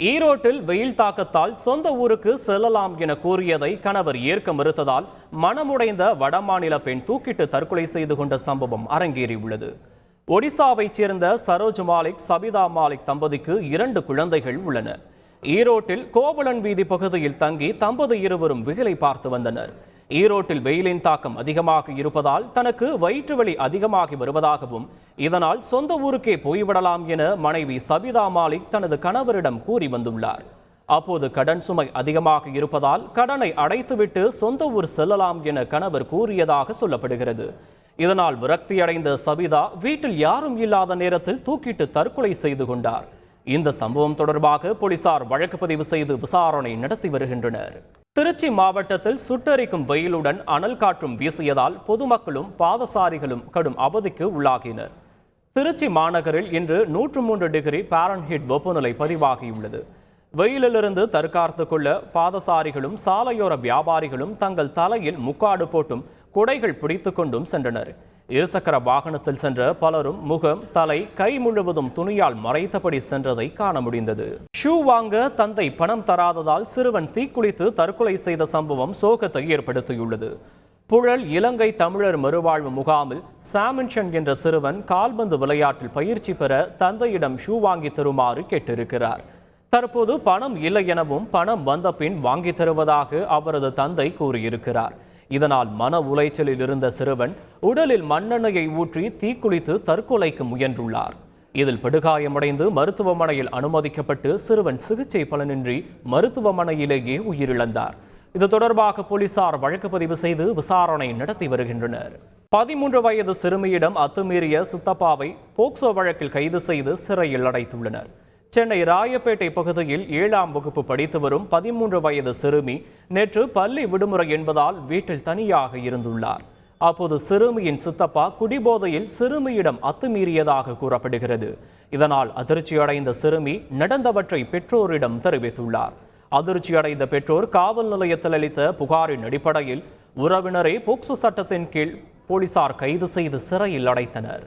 ஈரோட்டில் வெயில் தாக்கத்தால் சொந்த ஊருக்கு செல்லலாம் என கூறியதை கணவர் ஏற்க மறுத்ததால் மனமுடைந்த வடமாநில பெண் தூக்கிட்டு தற்கொலை செய்து கொண்ட சம்பவம் அரங்கேறியுள்ளது. ஒடிசாவைச் சேர்ந்த சரோஜ் மாலிக் சபிதா மாலிக் தம்பதிக்கு இரண்டு குழந்தைகள் உள்ளன. ஈரோட்டில் கோவலன் வீதி பகுதியில் தங்கி தம்பதி இருவரும் விகலை பார்த்து வந்தனர். ஈரோட்டில் வெயிலின் தாக்கம் அதிகமாக இருப்பதால் தனக்கு வயிற்று வலி அதிகமாகி வருவதாகவும் இதனால் சொந்த ஊருக்கே போய்விடலாம் என மனைவி சபிதா மாலிக் தனது கணவரிடம் கூறி வந்துள்ளார். அப்போது கடன் சுமை அதிகமாக இருப்பதால் கடனை அடைத்துவிட்டு சொந்த ஊர் செல்லலாம் என கணவர் கூறியதாக சொல்லப்படுகிறது. இதனால் விரக்தியடைந்த சபிதா வீட்டில் யாரும் இல்லாத நேரத்தில் தூக்கிட்டு தற்கொலை செய்து கொண்டார். இந்த சம்பவம் தொடர்பாக போலீசார் வழக்கு பதிவு செய்து விசாரணை நடத்தி வருகின்றனர். திருச்சி மாவட்டத்தில் சுட்டெரிக்கும் வெயிலுடன் அனல் காற்றும் வீசியதால் பொதுமக்களும் பாதசாரிகளும் கடும் அவதிக்கு உள்ளாகினர். திருச்சி மாநகரில் இன்று நூற்று மூன்று டிகிரி பாரன்ஹீட் வெப்பநிலை பதிவாகியுள்ளது. வெயிலிலிருந்து தற்காத்து கொள்ள பாதசாரிகளும் சாலையோர வியாபாரிகளும் தங்கள் தலையில் முக்காடு போட்டும் குடைகள் பிடித்து கொண்டும் சென்றனர். இருசக்கர வாகனத்தில் சென்ற பலரும் முகம் தலை கை முழுவதும் துணியால் மறைத்தபடி சென்றதை காண முடிந்தது. ஷூ வாங்க தந்தை பணம் தராததால் சிறுவன் தீக்குளித்து தற்கொலை செய்த சம்பவம் சோகத்தை ஏற்படுத்தியுள்ளது. புழல் இலங்கை தமிழர் மறுவாழ்வு முகாமில் சாமின்ஷன் என்ற சிறுவன் கால்பந்து விளையாட்டில் பயிற்சி பெற தந்தையிடம் ஷூ வாங்கி தருமாறு கேட்டிருக்கிறார். தற்போது பணம் இல்லை எனவும் பணம் வந்த பின் வாங்கி தருவதாக அவரது தந்தை கூறியிருக்கிறார். இதனால் மன உளைச்சலில் இருந்த சிறுவன் உடலில் மண்ணெண்ணெயை ஊற்றி தீக்குளித்து தற்கொலைக்கு முயன்றுள்ளார். இதில் படுகாயமடைந்து மருத்துவமனையில் அனுமதிக்கப்பட்டு சிறுவன் சிகிச்சை பலனின்றி மருத்துவமனையிலேயே உயிரிழந்தார். இது தொடர்பாக போலீசார் வழக்கு பதிவு செய்து விசாரணை நடத்தி வருகின்றனர். பதிமூன்று வயது சிறுமியிடம் அத்துமீறிய சித்தப்பாவை போக்சோ வழக்கில் கைது செய்து சிறையில் அடைத்துள்ளனர். சென்னை ராயப்பேட்டை பகுதியில் ஏழாம் வகுப்பு படித்து வரும் பதிமூன்று வயது சிறுமி நேற்று பள்ளி விடுமுறை என்பதால் வீட்டில் தனியாக இருந்துள்ளார். அப்போது சிறுமியின் சித்தப்பா குடிபோதையில் சிறுமியிடம் அத்துமீறியதாக கூறப்படுகிறது. இதனால் அதிர்ச்சியடைந்த சிறுமி நடந்தவற்றை பெற்றோரிடம் தெரிவித்துள்ளார். அதிர்ச்சியடைந்த பெற்றோர் காவல் நிலையத்தில் அளித்த புகாரின் அடிப்படையில் உறவினரை போக்சோ சட்டத்தின் கீழ் போலீசார் கைது செய்து சிறையில் அடைத்தனர்.